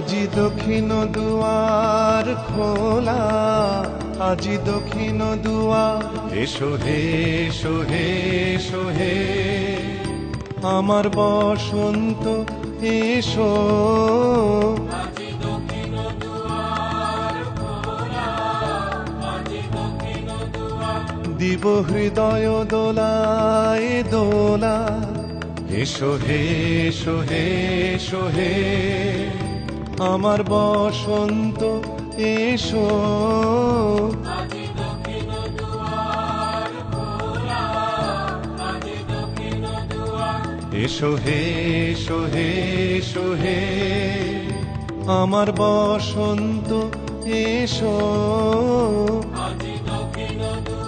আজি দক্ষিণ দুয়ার খোলা আজি দক্ষিণ দুয়ার। এসো হে এসো হে এসো হে। আমার বসন্ত এসো। দিব হৃদয় দোলায় দোলা। এসো হে এসো হে এসো হে। আমার বসন্ত এসো। এসো হে এসো হে এসো হে। আমার বসন্ত এসো। নব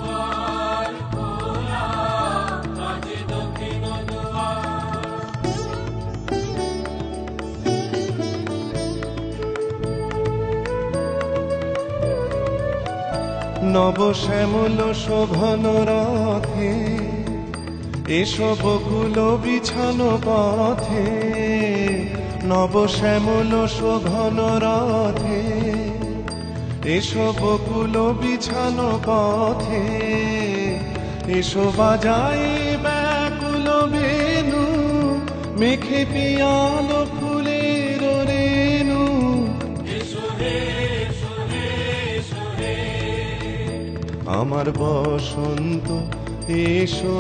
শ্যামল শোভন রথে, এসো বকুল বিছানো পথে। নব শ্যামল শোভন রথে, এসো বকুল বিছানো পথে। এসো বাজাই ব্যাকুল বেনু, মেখে পিয়াল ফুলের আমার বসন্ত এসো।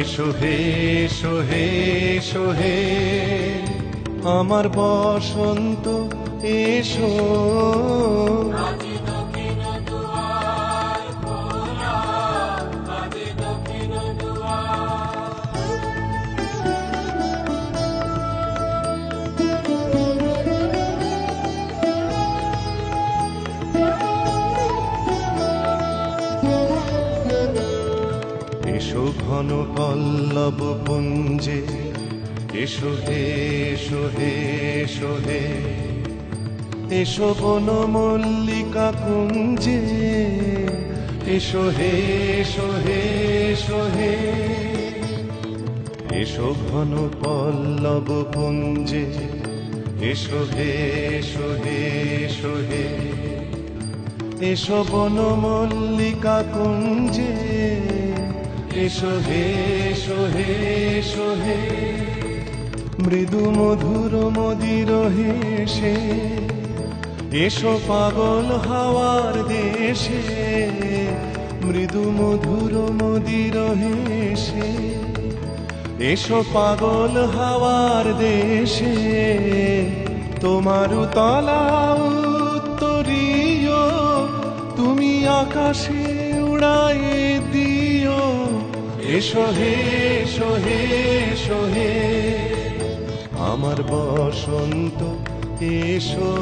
এসো হে এসো হে এসো হে। আমার বসন্ত এসো। এসো ঘন পল্লব পুঞ্জে, এসো হে এসো হে এসো হে। এসো বন মল্লিকা কুঞ্জে, এসো হে এসো হে এসো হে। এসো ঘন পল্লব পুঞ্জে, এসো হে এসো হে এসো হে। এসো বন মল্লিকা কুঞ্জে। এসো হে এসো হে হে। মৃদু মধুর মদির হেসে এসো পাগল হাওয়ার দেশে। মৃদু মধুর মদির হেসে এসো পাগল হাওয়ার দেশে। তোমার তলা আকাশে উড়াই দিও। এসো হে এসো হে এসো হে। আমার বসন্ত এসো।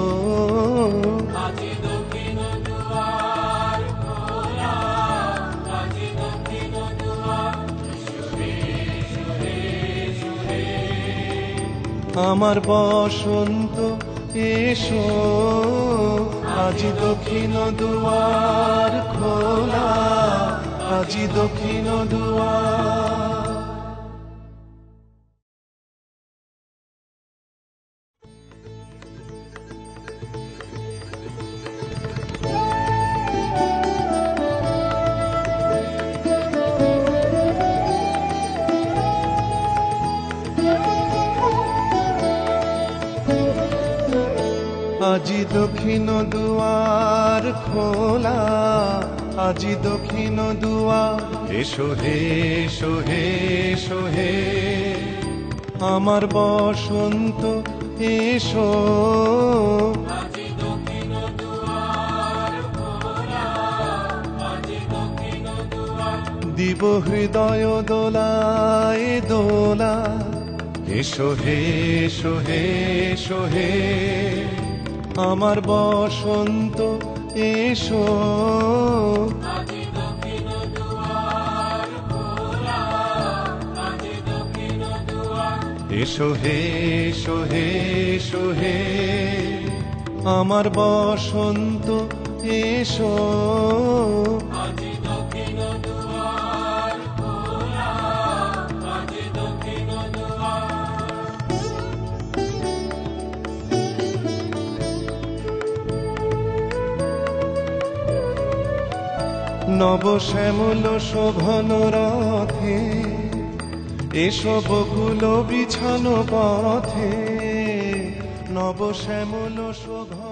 আমার বসন্ত এসো। আজি দক্ষিণ দুয়ার খোলা আজি দক্ষিণ দুয়ার আজি দক্ষিণ দুয়ার খোলা আজি দক্ষিণ দুয়ার। এসো হে এসো হে এসো হে। আমার বসন্ত এসো। দিব হৃদয় দোলায় দোলা। এসো হে এসো হে এসো হে। আমার বসন্ত এসো। এসো হে এসো হে এসো হে। আমার বসন্ত এসো। নব শ্যামল শোভন রথে এসো বকুল বিছানো পথে। নব শ্যামল শোভন